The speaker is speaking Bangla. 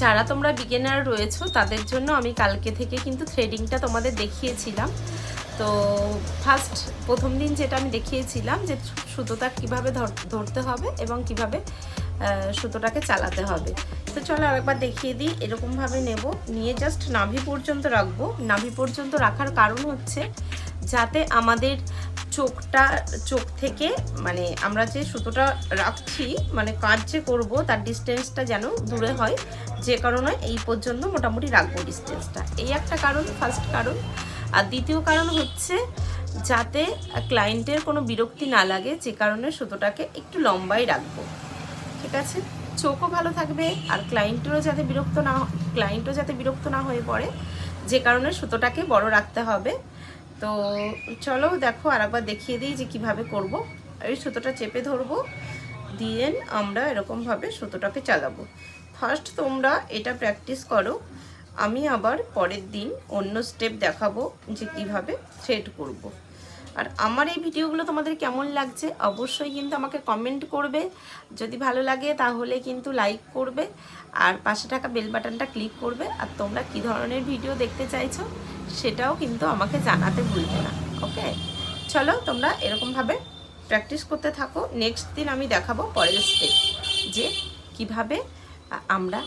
যারা তোমরা বিগিনার রয়েছো, তাদের জন্য আমি কালকে থেকে কিন্তু থ্রেডিংটা তোমাদের দেখিয়েছিলাম। তো ফার্স্ট প্রথম দিন যেটা আমি দেখিয়েছিলাম যে সুতোটা কীভাবে ধর- ধরতে হবে এবং কীভাবে সুতোটাকে চালাতে হবে। তো চলো আরেকবার দেখিয়ে দিই, এরকমভাবে নেব। নিয়ে জাস্ট নাভি পর্যন্ত রাখব। নাভি পর্যন্ত রাখার কারণ হচ্ছে, যাতে আমাদের চোখটা চোখ থেকে মানে আমরা যে সুতোটা রাখছি মানে কাজ যে করব তার ডিস্টেন্সটা যেন দূরে হয় যে কারণে এই পর্যন্ত মোটামুটি রাখব ডিস্টেন্সটা এই একটা কারণ ফার্স্ট কারণ। আর দ্বিতীয় কারণ হচ্ছে যাতে ক্লায়েন্টের কোনো বিরক্তি না লাগে যে কারণে সুতোটাকে একটু লম্বাই রাখব। ঠিক আছে? চোখও ভালো থাকবে আর ক্লায়েন্টেরও যাতে বিরক্ত না ক্লায়েন্টও যাতে বিরক্ত না হয়ে পড়ে যে কারণে সুতোটাকে বড় রাখতে হবে। তো চলো দেখো আর একবার দেখিয়ে দিই যে কীভাবে করব এই সুতোটা চেপে ধরবো, দিয়ে আমরা এরকমভাবে সুতোটাকে চালাবো ফার্স্ট তোমরা এটা প্র্যাকটিস করো, আমি আবার পরের দিন অন্য স্টেপ দেখাবো যে কীভাবে থ্রেড করব। আর আমার এই ভিডিওগুলো তোমাদের কেমন লাগছে অবশ্যই কিন্তু আমাকে কমেন্ট করবে। যদি ভালো লাগে তাহলে কিন্তু লাইক করবে আর পাশে থাকা বেল বাটনটা ক্লিক করবে। আর তোমরা কি ধরনের ভিডিও দেখতে চাইছো সেটাও কিন্তু আমাকে জানাতে ভুলবে না ওকে চলো তোমরা এরকমভাবে প্র্যাকটিস করতে থাকো। নেক্সট দিন আমি দেখাবো পরের স্টেপ যে কীভাবে আমরা